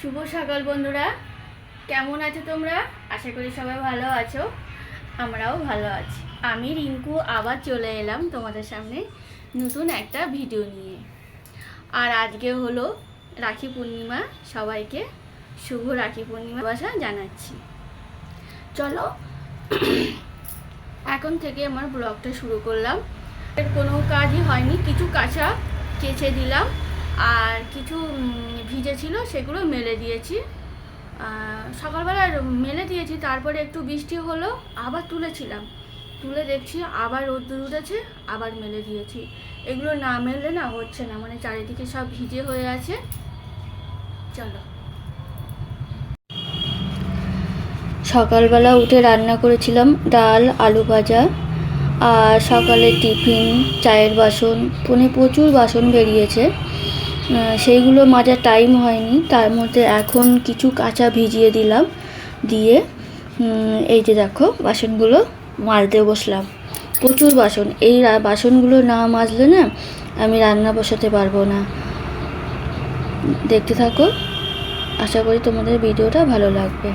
শুভ সকাল বন্ধুরা। কেমন আছো তোমরা? আশা করি সবাই ভালো আছো, আমরাও ভালো আছি। আমি রিঙ্কু, আবার চলে এলাম তোমাদের সামনে নতুন একটা ভিডিও নিয়ে। আর আজকে হলো রাখি পূর্ণিমা, সবাইকে শুভ রাখি পূর্ণিমা ভাষা জানাচ্ছি। চলো, এখন থেকে আমার ব্লগটা শুরু করলাম। এর কোনো কাজই হয়নি, কিছু কাঁচা কেচে দিলাম। আর কিছু ভিজে ছিল সেগুলো মেলে দিয়েছি। সকালবেলা মেলে দিয়েছি, তারপরে একটু বৃষ্টি হলো, আবার তুলেছিলাম। তুলে দেখছি, আবার রোদ্দুর উঠেছে, আবার মেলে দিয়েছি। এগুলো না মেললে না হচ্ছে না মানে চারিদিকে সব ভিজে হয়ে আছে। চলো। সকালবেলা উঠে রান্না করেছিলাম ডাল, আলু ভাজা, আর সকালে টিফিন, চায়ের বাসন মানে প্রচুর বাসন বেরিয়েছে। সেইগুলো মাজার টাইম হয়নি। তার মধ্যে এখন কিছু কাঁচা ভিজিয়ে দিলাম। দিয়ে এই যে দেখো, বাসনগুলো মাজতে বসলাম। প্রচুর বাসন। এই বাসনগুলো না মাজলে না আমি রান্না বসাতে পারব না। দেখতে থাকো। আশা করি তোমাদের ভিডিওটা ভালো লাগবে।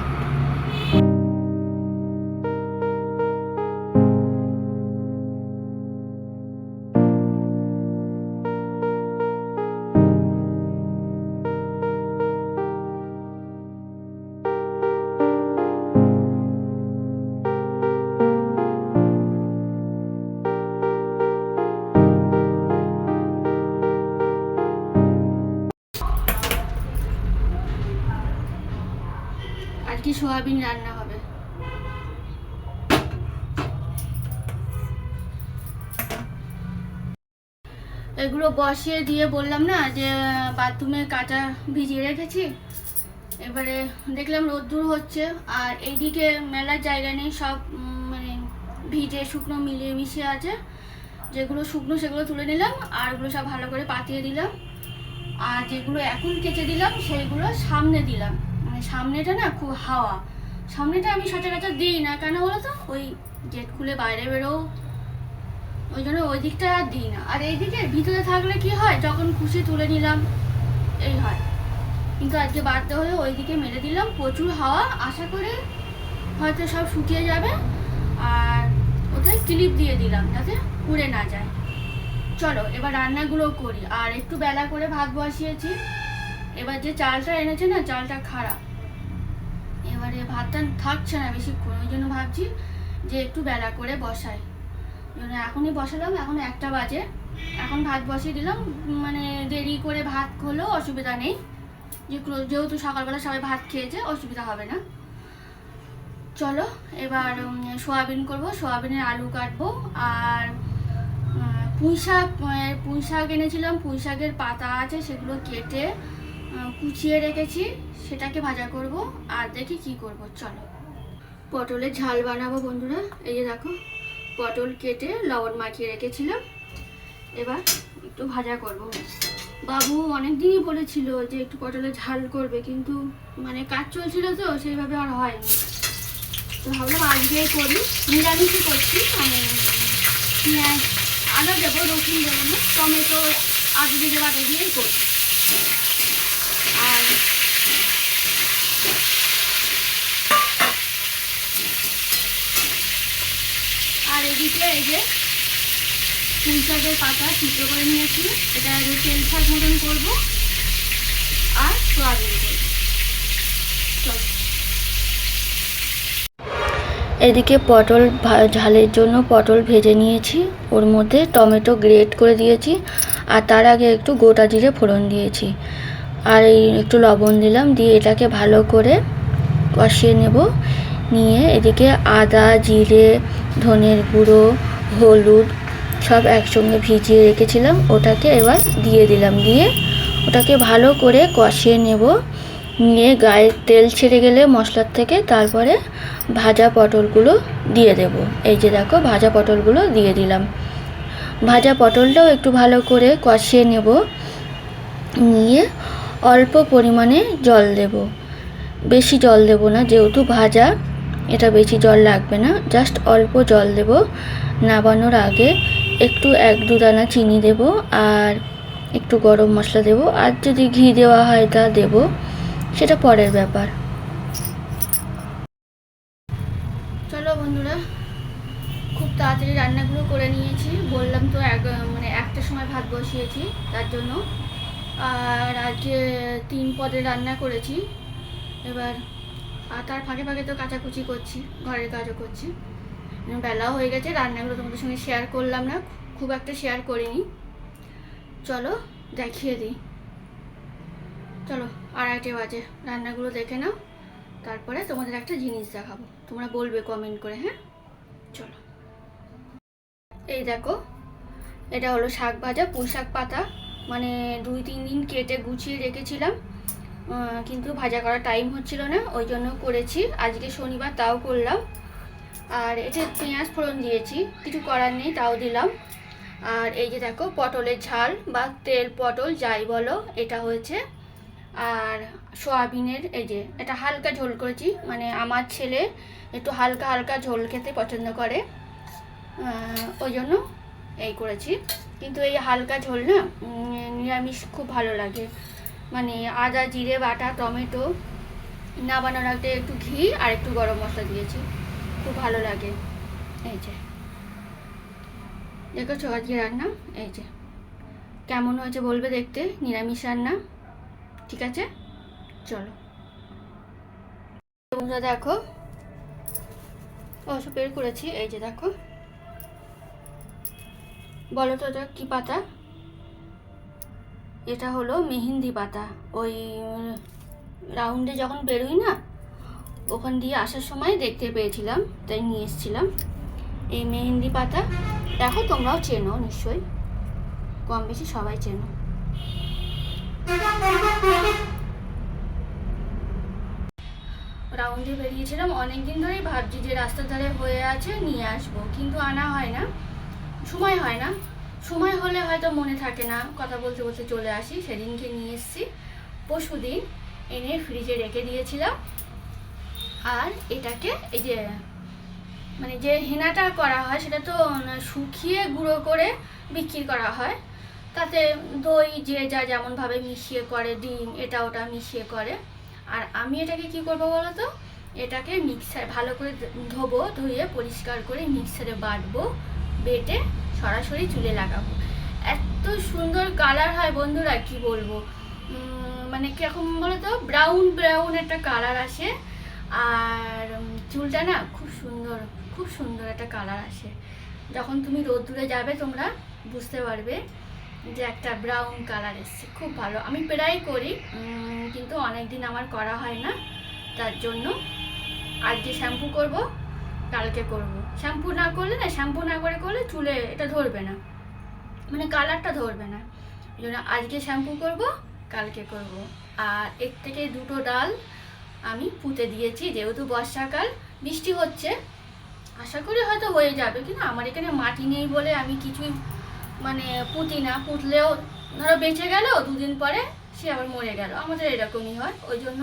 সোয়াবিন রান্না হবে। এগুলো বসিয়ে দিয়ে বললাম না যে, বাথরুমে কাঁচা ভিজিয়ে রেখেছি। এবারে দেখলাম রোদ্দুর হচ্ছে, আর এইদিকে মেলার জায়গা নেই, সব মানে ভিজে শুকনো মিলিয়ে মিশিয়ে আছে। যেগুলো শুকনো সেগুলো তুলে নিলাম, আর ওগুলো সব ভালো করে পাতিয়ে দিলাম। আর যেগুলো এখন কেচে দিলাম, সেইগুলো সামনে দিলাম। সামনেটা না খুব হাওয়া। সামনেটা আমি সচরাচর দিই না। কেন বলো তো ওই গেট খুলে বাইরে বেরো ওই জন্য ওই দিকটা আর দিই না। আর এইদিকে ভিতরে থাকলে কি হয়? যখন খুশি তুলে নিলাম, এই হয়। কিন্তু আজকে বাড়তে হয়ে ওইদিকে মেরে দিলাম। প্রচুর হাওয়া। আশা করে হয়তো সব শুকিয়ে যাবে। আর ওতে ক্লিপ দিয়ে দিলাম যাতে পুড়ে না যায়। চলো, এবার রান্নাগুলো করি। আর একটু বেলা করে ভাত বসিয়েছি। এবার যে চালটা এনেছে না, চালটা খারাপ। এবারে ভাতটা থাকছে না বেশিক্ষণ, ওই জন্য ভাবছি যে একটু বেলা করে বসাই। জন্য এখনই বসালাম, এখন একটা বাজে। এখন ভাত বসিয়ে দিলাম মানে দেরি করে ভাত হলেও অসুবিধা নেই। যেহেতু সকালবেলা সবাই ভাত খেয়েছে, অসুবিধা হবে না। চলো, এবার সোয়াবিন করব, সোয়াবিনের আলু কাটবো, আর পুঁই শাক পুঁই শাক এনেছিলাম পুঁই শাকের পাতা আছে সেগুলো কেটে কুচিয়ে রেখেছি, সেটাকে ভাজা করব, আর দেখি কি করব, চলো। পটলের ঝাল বানাবো বন্ধুরা, এই যে দেখো, পটল কেটে লবণ মাখিয়ে রেখেছিলাম। এবার একটু ভাজা করব। বাবু অনেক দিনই বলেছিল যে একটু পটলের ঝাল করবে, কিন্তু মানে কাজ চলছিল তো, সেইভাবে আর হয়নি। তো ভাবলাম আজকেই করি, নিরামিষই করছি মানে পেঁয়াজ, আদা দেবো, রসুন দেবো না টমেটো, আদা দিকে বাটা দিয়েই করি আর আর এদিকে এই যে ফুল শাকের পাতা করে নিয়েছি। এটা তেল শাক মতন করব আর সোয়াবিন করব। এদিকে পটল ঝালের জন্য পটল ভেজে নিয়েছি। ওর মধ্যে টমেটো গ্রেট করে দিয়েছি আর তার আগে একটু গোটা জিরে ফোড়ন দিয়েছি। আর এই একটু লবণ দিলাম, দিয়ে এটাকে ভালো করে কষিয়ে নেব। নিয়ে এদিকে আদা, জিরে ধনের গুঁড়ো, হলুদ সব একসঙ্গে ভিজিয়ে রেখেছিলাম। ওটাকে এবার দিয়ে দিলাম। দিয়ে ওটাকে ভালো করে কষিয়ে নেব। নিয়ে গায়ে তেল ছেড়ে গেলে মশলার থেকে তারপরে ভাজা পটলগুলো দিয়ে দেব। এই যে দেখো, ভাজা পটলগুলো দিয়ে দিলাম। ভাজা পটলটাও একটু ভালো করে কষিয়ে নেব। নিয়ে অল্প পরিমাণে জল দেব। বেশি জল দেব না, যেহেতু ভাজা এটা বেশি জল লাগবে না জাস্ট অল্প জল দেব। নাবানোর আগে একটু এক দু দানা চিনি দেব আর একটু গরম মশলা দেব। আর যদি ঘি দেওয়া হয় তা দেব, সেটা পরের ব্যাপার। চলো বন্ধুরা, খুব তাড়াতাড়ি রান্নাগুলো করে নিয়েছি। বললাম তো এক মানে একটার সময় ভাত বসিয়েছি, তার জন্য। আর আজকে তিন পদে রান্না করেছি। এবার আর তার ফাঁকে ফাঁকে তো কাচাকুচি করছি, ঘরের কাজও করছি। বেলাও হয়ে গেছে, রান্নাগুলো তোমাদের সঙ্গে শেয়ার করলাম না, খুব একটা শেয়ার করিনি। চলো, দেখিয়ে দিই। চলো, আড়াইটে বাজে, রান্নাগুলো দেখে নাও, তারপরে তোমাদের একটা জিনিস দেখাবো। তোমরা বলবে কমেন্ট করে হ্যাঁ? চলো। এই দেখো, এটা হলো শাক ভাজা পুঁই শাক পাতা। মানে দুই তিন দিন কেটে গুছিয়ে রেখেছিলাম। কিন্তু ভাজা করার টাইম হচ্ছিল না, ওই জন্য করেছি। আজকে শনিবার তাও করলাম। আর এটা পেঁয়াজ ফোড়ন দিয়েছি, কিছু করার নেই, তাও দিলাম। আর এই যে দেখো, পটলের ঝাল বা তেল পটল, যাই বলো, এটা হয়েছে। আর সোয়াবিনের এই যে, এটা হালকা ঝোল করেছি। মানে আমার ছেলে একটু হালকা হালকা ঝোল খেতে পছন্দ করে। ওই জন্য এই করেছি। কিন্তু এই হালকা ঝোল না নিরামিষ খুব ভালো লাগে। মানে আদা, জিরে, বাটা, টমেটো নাবানোর আগে একটু ঘি আর একটু গরম মশলা দিয়েছি। খুব ভালো লাগে। এই যে। দেখেছ আজকে রান্না? এই যে। কেমন হয়েছে বলবে দেখতে? নিরামিষ রান্না? ঠিক আছে? চলো। বন্ধুরা, দেখো। সব বের করেছি। এই যে, দেখো। বলো তো এটা কী পাতা? এটা হলো মেহেন্দি পাতা। ওই রাউন্ডে যখন বেরোই না, ওখান দিয়ে আসার সময় দেখতে পেয়েছিলাম, তাই নিয়ে এসেছিলাম। এই মেহেন্দি পাতা, দেখো তোমরাও চেনো নিশ্চয়ই। কম বেশি সবাই চেনো। রাউন্ডে বেরিয়েছিলাম অনেক দিন ধরেই ভাবছি যে রাস্তার ধারে হয়ে আছে, নিয়ে আসব। কিন্তু আনা হয় না। সময় হয় না। সময় হলে হয়তো মনে থাকে না, কথা বলতে বলতে চলে আসি। সেদিনকে নিয়ে এসেছি। পরশু দিন এনে ফ্রিজে রেখে দিয়েছিলাম। আর এটাকে এই যে মানে যে হেনাটা করা হয়, সেটা তো শুকিয়ে গুঁড়ো করে বিক্রি করা হয়। তাতে দই যে যা যেমনভাবে মিশিয়ে করে, ডিম, এটা ওটা মিশিয়ে করে। আর আমি এটাকে কি করব বলো তো? এটাকে মিক্সার ভালো করে ধোবো, ধুয়ে পরিষ্কার করে মিক্সারে বাটবো, বেটে সরাসরি চুলে লাগাবো। এত সুন্দর কালার হয় বন্ধুরা, কি বলব? মানে কীরকম বলো তো ব্রাউন ব্রাউন একটা কালার আসে। আর চুলটা না খুব সুন্দর খুব সুন্দর একটা কালার আসে। যখন তুমি রোদ্দুরে যাবে, তোমরা বুঝতে পারবে যে একটা ব্রাউন কালার এসছে। খুব ভালো। আমি প্রায় করি কিন্তু অনেক দিন আমার করা হয় না। তার জন্য আজকে শ্যাম্পু করব, কালকে করব। শ্যাম্পু না করলে না শ্যাম্পু না করে করলে চুলে এটা ধরবে না। মানে কালারটা ধরবে না। এই জন্য আজকে শ্যাম্পু করব, কালকে করব। আর এর থেকে দুটো ডাল আমি পুঁতে দিয়েছি, যেহেতু বর্ষাকাল, বৃষ্টি হচ্ছে। আশা করি হয়তো হয়ে যাবে, কিন্তু আমার এখানে মাটি নেই বলে আমি কিছুই মানে পুঁতি না। পুঁতলেও ধরো বেঁচে গেল, দুদিন পরে সে আবার মরে গেল। আমাদের এরকমই হয়। ওই জন্য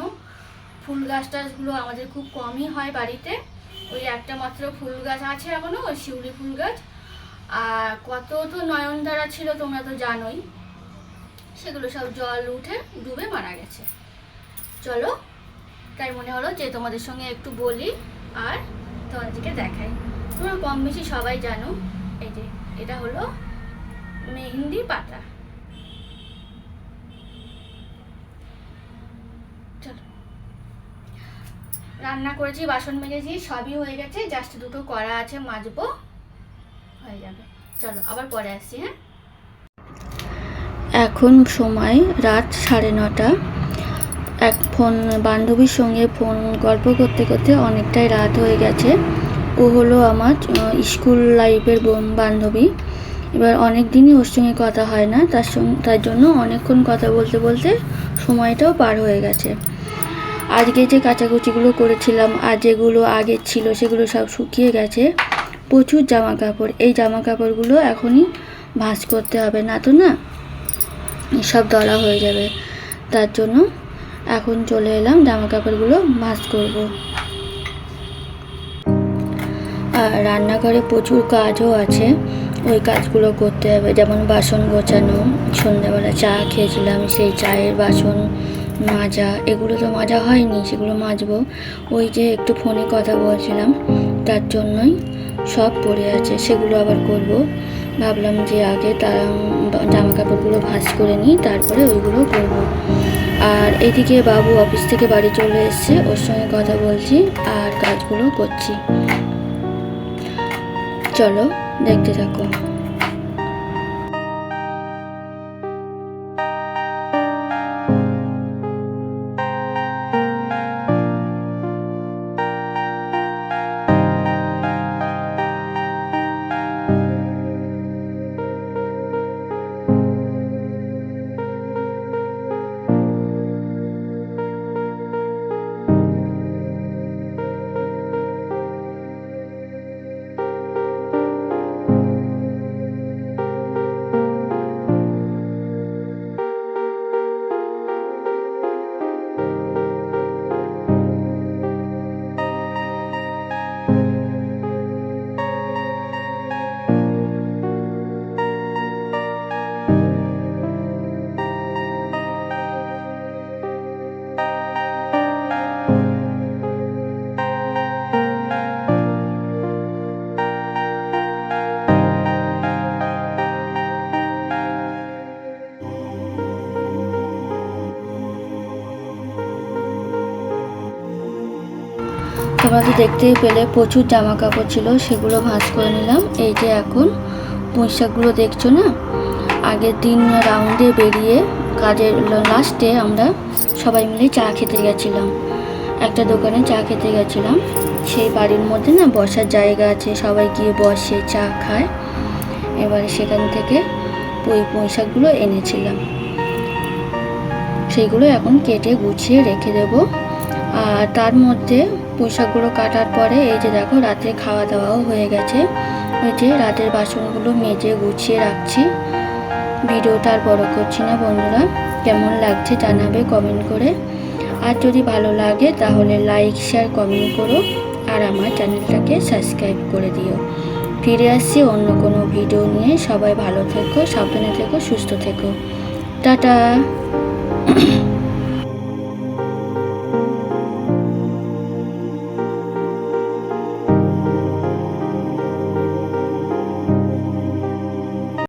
ফুল গাছ টাছগুলো আমাদের খুব কমই হয় বাড়িতে। ওই একটা মাত্র ফুল গাছ আছে এখনও, ওই শিউলি ফুল গাছ। আর কত তো নয়নতারা ছিল তোমরা তো জানোই। সেগুলো সব জল উঠে ডুবে মারা গেছে। চলো, তাই মনে হলো যে তোমাদের সঙ্গে একটু বলি আর তোমাদেরকে দেখাই। তোমরা কম বেশি সবাই জানো, এই যে, এটা হলো মেহেন্দি পাতা চলো রান্না করেছি, বাসন মেজেছি, সবই হয়ে গেছে। জাস্ট দুটো কড়া আছে, মাজবো। হয়ে যাবে। চলো, আবার পরে আসছি হ্যাঁ? এখন সময় রাত সাড়ে নটা। এক ফোন, বান্ধবীর সঙ্গে ফোন, গল্প করতে করতে অনেকটাই রাত হয়ে গেছে। ও হলো আমার স্কুল লাইফের বোন- বান্ধবী। এবার অনেক দিনই ওর সঙ্গে কথা হয় না, তার সঙ্গে তার জন্য অনেকক্ষণ কথা বলতে বলতে সময়টাও পার হয়ে গেছে। আজকে যে কাচাকুচিগুলো করেছিলাম আর যেগুলো আগে ছিল সেগুলো সব শুকিয়ে গেছে, প্রচুর জামা কাপড় এই জামা কাপড়গুলো এখনই ভাঁজ করতে হবে, না তো না? সব দলা হয়ে যাবে। তার জন্য এখন চলে এলাম জামা কাপড়গুলো ভাঁজ করব। আর রান্নাঘরে প্রচুর কাজও আছে, ওই কাজগুলো করতে হবে। যেমন বাসন গোছানো, সন্ধ্যাবেলা চা খেয়েছিলাম, সেই চায়ের বাসন মাজা, এগুলো তো মাজা হয়নি, সেগুলো মাজবো। ওই যে একটু ফোনে কথা বলছিলাম, তার জন্যই সব পড়ে আছে, সেগুলো আবার করব। ভাবলাম যে আগে তার জামা কাপড়গুলো ভাঁজ করে নিই, তারপরে ওইগুলো করব। আর এদিকে বাবু অফিস থেকে বাড়ি চলে এসেছে, ওর সঙ্গে কথা বলছি আর কাজগুলো করছি। চলো, দেখতে থাকো। তো দেখতেই পেলে প্রচুর জামা কাপড় ছিল, সেগুলো ভাঁজ করে নিলাম। এই যে এখন পুঁইশাকগুলো দেখছ না? আগের দিন রাউন্ডে বেরিয়ে কাজের লাস্টে আমরা সবাই মিলে চা খেতে গেছিলাম। একটা দোকানে চা খেতে গেছিলাম। সেই বাড়ির মধ্যে না বসার জায়গা আছে, সবাই গিয়ে বসে চা খায়। এবারে সেখান থেকে ওই পুঁইশাকগুলো এনেছিলাম। সেইগুলো এখন কেটে গুছিয়ে রেখে দেব। আর তার মধ্যে পোশাকগুলো কাটার পরে এই যে দেখো রাতে খাওয়া দাওয়াও হয়ে গেছে। ওই যে রাতের বাসনগুলো মেজে গুছিয়ে রাখছি। ভিডিওটা আর বড় করছি না বন্ধুরা। কেমন লাগছে জানাবে কমেন্ট করে। আর যদি ভালো লাগে তাহলে লাইক শেয়ার কমেন্ট করো। আর আমার চ্যানেলটাকে সাবস্ক্রাইব করে দিও। ফিরে আসছি অন্য কোনো ভিডিও নিয়ে। সবাই ভালো থেকো, সাবধানে থেকো, সুস্থ থেকো। টাটা!